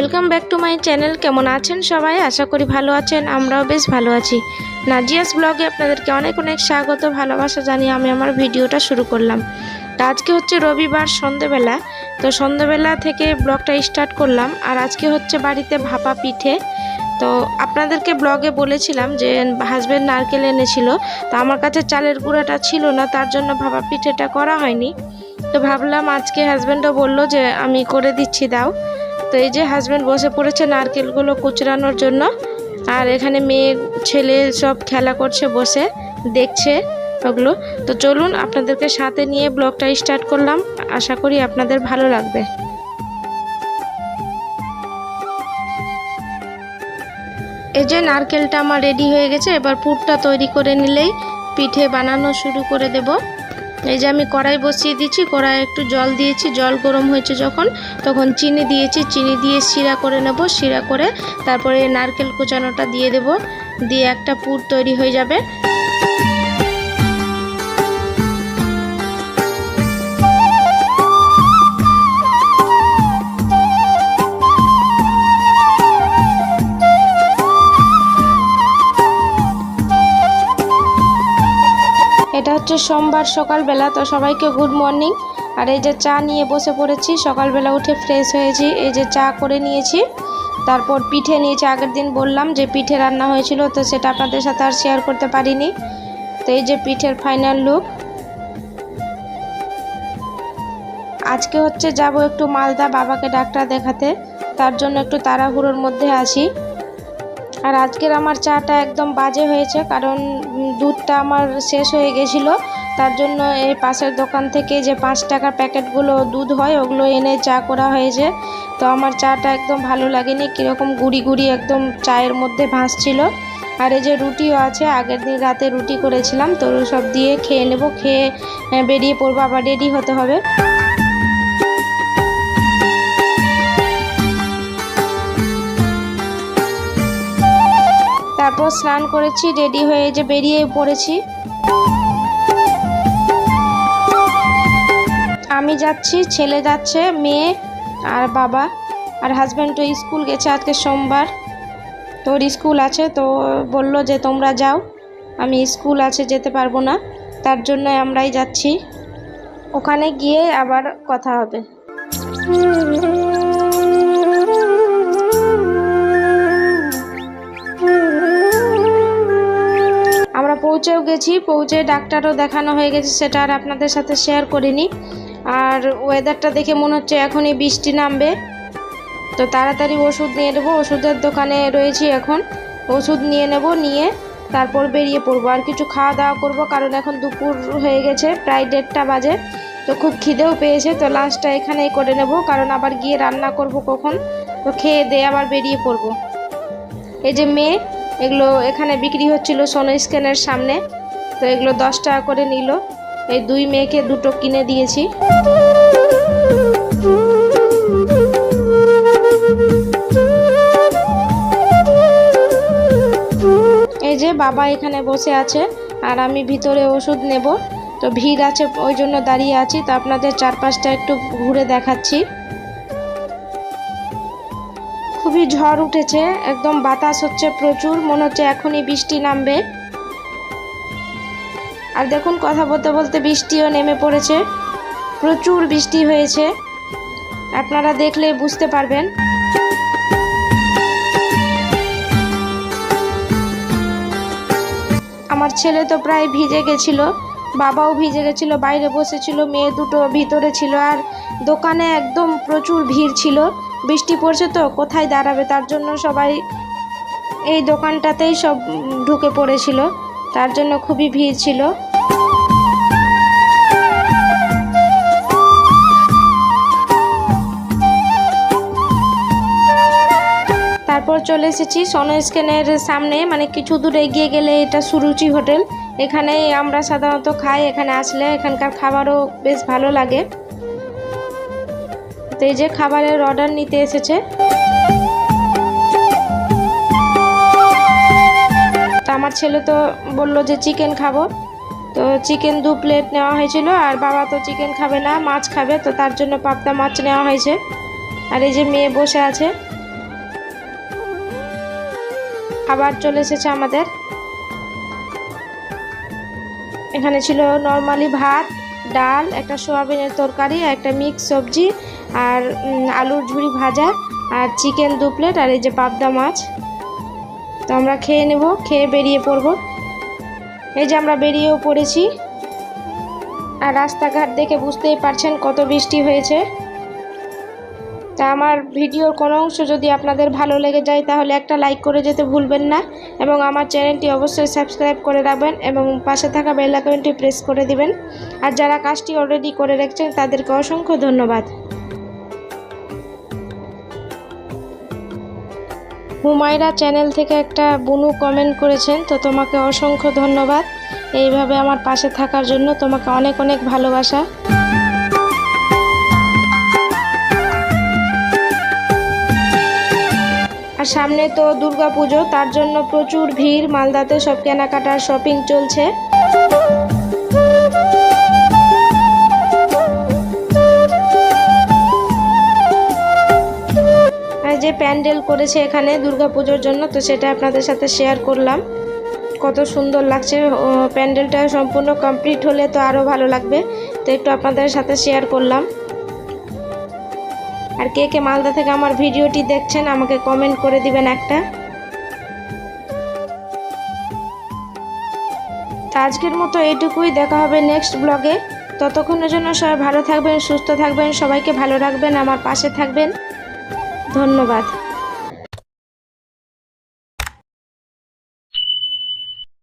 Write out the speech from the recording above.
Welcome back to my channel. কেমন আছেন সবাই? আশা করি ভালো আছেন, আমরাও বেশ ভালো আছি। নাজিয়াস ব্লগে আপনাদেরকে অনেক অনেক স্বাগত, ভালোবাসা জানিয়ে আমি আমার ভিডিওটা শুরু করলাম। তো আজকে হচ্ছে রবিবার, সন্ধেবেলা। তো সন্ধেবেলা থেকে ব্লগটা স্টার্ট করলাম, আর আজকে হচ্ছে বাড়িতে ভাপা পিঠে। তো আপনাদেরকে ব্লগে বলেছিলাম যে হাজব্যান্ড নারকেল এনেছিল, তো আমার কাছে চালের গুঁড়াটা ছিল না, তার জন্য ভাপা পিঠেটা করা হয়নি। তো ভাবলাম আজকে হাজব্যান্ডও বলল যে আমি করে দিচ্ছি, দাও। তো এই যে হাজব্যান্ড বসে পড়েছে নারকেলগুলো কুচরানোর জন্য। আর এখানে মেয়ে, ছেলে সব খেলা করছে, বসে দেখছে ওগুলো। তো চলুন আপনাদেরকে সাথে নিয়ে ব্লগটা স্টার্ট করলাম। আশা করি আপনাদের ভালো লাগবে। এই যে নারকেলটা আমার রেডি হয়ে গেছে, এবার পুরটা তৈরি করে নিলেই পিঠে বানানো শুরু করে দেব। এই যে আমি কড়াই বসিয়ে দিয়েছি, কড়াই একটু জল দিয়েছি, জল গরম হয়েছে যখন, তখন চিনি দিয়েছি, চিনি দিয়ে শিরা করে নেব, শিরা করে তারপরে নারকেল কোচানোটা দিয়ে দেব, দিয়ে একটা পুর তৈরি হয়ে যাবে। হচ্ছে সোমবার সকালবেলা, তো সবাইকে গুড মর্নিং আর এই যে চা নিয়ে বসে পড়েছি, সকালবেলা উঠে ফ্রেশ হয়েছি, এই যে চা করে নিয়েছি। তারপর পিঠে নিয়েছি, আগের দিন বললাম যে পিঠে রান্না হয়েছিল, তো সেটা আপনাদের সাথে আর শেয়ার করতে পারিনি। তো এই যে পিঠের ফাইনাল লুক আজকে হচ্ছে যাব একটু মালদা বাবাকে ডাক্তার দেখাতে, তার জন্য একটু তাড়াহুড়োর মধ্যে আছি। আর আজকের আমার চাটা একদম বাজে হয়েছে, কারণ দুধটা আমার শেষ হয়ে গেছিল। তার জন্য এই পাশের দোকান থেকে যে পাঁচ টাকার প্যাকেটগুলো দুধ হয়, ওগুলো এনে চা করা হয়েছে। তো আমার চাটা একদম ভালো লাগেনি, কীরকম গুড়ি গুড়ি একদম চায়ের মধ্যে ভাসছিল। আর এই যে রুটিও আছে, আগের দিন রাতে রুটি করেছিলাম, তো সব দিয়ে খেয়ে নেব, খেয়ে বেরিয়ে পড়ব, আবার রেডি হতে হবে। তারপর স্নান করেছি রেডি হয়ে যে বেরিয়ে পড়েছি। আমি যাচ্ছি, ছেলে যাচ্ছে, মেয়ে আর বাবা। আর হাজব্যান্ড তো স্কুল গেছে আজকে সোমবার। তোর স্কুল আছে, তো বলল যে তোমরা যাও। আমি স্কুল আছে, যেতে পারব না। তার জন্য আমরাই যাচ্ছি। ওখানে গিয়ে আবার কথা হবে। পৌঁছেও গেছি, পৌঁছে ডাক্তারও দেখানো হয়ে গেছে, সেটা আর আপনাদের সাথে শেয়ার করিনি। আর ওয়েদারটা দেখে মনে হচ্ছে এখনই বৃষ্টি নামবে। তো তাড়াতাড়ি ওষুধ নিয়ে নেব, ওষুধের দোকানে রয়েছি এখন। ওষুধ নিয়ে নেব, নিয়ে তারপর বেরিয়ে পড়ব। আর কিছু খাওয়া দাওয়া করব, কারণ এখন দুপুর হয়ে গেছে, প্রায় দেড়টা বাজে। তো খুব খিদেও পেয়েছে, তো লাঞ্চটা এখানেই করে নেব, কারণ আবার গিয়ে রান্না করব কখন। তো খেয়ে দিয়ে আবার বেরিয়ে পড়ব। এই যে মেয়ে এগুলো এখানে বিক্রি হচ্ছিল সোনো স্ক্যানের সামনে। তো এগুলো দশ টাকা করে নিল। এই দুই মেয়েকে দুটো কিনে দিয়েছি। এই যে বাবা এখানে বসে আছে, আর আমি ভিতরে ওষুধ নেব। তো ভিড় আছে, ওই জন্য দাঁড়িয়ে আছি। তো আপনাদের চারপাশটা একটু ঘুরে দেখাচ্ছি। খুবই ঝড় উঠেছে, একদম বাতাস হচ্ছে প্রচুর, মনে হচ্ছে এখনই বৃষ্টি নামবে। আর দেখুন, কথা বলতে বলতে বৃষ্টিও নেমে পড়েছে, প্রচুর বৃষ্টি হয়েছে, আপনারা দেখলে বুঝতে পারবেন। আমার ছেলে তো প্রায় ভিজে গেছিল, বাবাও ভিজে গেছিল, বাইরে বসেছিল, মেয়ে দুটো ভিতরে ছিল, আর দোকানে একদম প্রচুর ভিড় ছিল বৃষ্টি পড়ছে তো, কোথায় দাঁড়াবে? তার জন্য সবাই এই দোকানটাতেই সব ঢুকে পড়েছিল। তার জন্য খুবই ভিড় ছিল। তারপর চলে এসেছি সোনো স্ক্যানের সামনে। মানে কিছু দূর এগিয়ে গেলে এটা সুরুচি হোটেল। এখানে আমরা সাধারণত খাই, এখানে আসলে এখানকার খাবারও বেশ ভালো লাগে। তো এই যে খাবারের অর্ডার নিতে এসেছে। আমার ছেলে তো বলল যে চিকেন খাব। তো চিকেন দু প্লেট নেওয়া হয়েছিল, আর বাবা তো চিকেন খাবে না, মাছ খাবে, তো তার জন্য পাবদা মাছ নেওয়া হয়েছে। আর এই যে মেয়ে বসে আছে। খাবার চলে এসেছে আমাদের। এখানে ছিল নর্মালি ভাত ডাল, একটা সোয়াবিনের তরকারি, একটা মিক্স সবজি আর আলুর ঝুড়ি ভাজা আর চিকেন দু প্লেট আর এই যে পাবদা মাছ। তো আমরা খেয়ে নেব, খেয়ে বেরিয়ে পড়ব। এই যে আমরা বেরিয়েও পড়েছি। আর রাস্তাঘাট দেখে বুঝতেই পারছেন কত বৃষ্টি হয়েছে। তা আমার ভিডিওর কোনো অংশ যদি আপনাদের ভালো লেগে যায়, তাহলে একটা লাইক করে যেতে ভুলবেন না এবং আমার চ্যানেলটি অবশ্যই সাবস্ক্রাইব করে রাখবেন এবং পাশে থাকা বেল আইকনটি প্রেস করে দিবেন। আর যারা কাজটি অলরেডি করে রেখেছেন, তাদেরকে অসংখ্য ধন্যবাদ। হুমায়রা চ্যানেল থেকে একটা বুনু কমেন্ট করেছেন, তো তোমাকে অসংখ্য ধন্যবাদ। এইভাবে আমার পাশে থাকার জন্য তোমাকে অনেক অনেক ভালোবাসা। সামনে তো দুর্গা পুজো তার জন্য প্রচুর ভিড়, মালদাতে সব কেনাকাটার শপিং চলছে। যে প্যান্ডেল করেছে এখানে দুর্গা পুজোর জন্য, তো সেটা আপনাদের সাথে শেয়ার করলাম। কত সুন্দর লাগছে প্যান্ডেলটা সম্পূর্ণ কমপ্লিট হলে তো আরও ভালো লাগবে। তো একটু আপনাদের সাথে শেয়ার করলাম। আর কে কে মালদা থেকে আমার ভিডিওটি দেখছেন, আমাকে কমেন্ট করে দিবেন একটা। তা আজকের মতো এইটুকুই, দেখা হবে নেক্সট ব্লগে ততক্ষণের জন্য সবাই ভালো থাকবেন, সুস্থ থাকবেন, সবাইকে ভালো রাখবেন, আমার পাশে থাকবেন। ধন্যবাদ।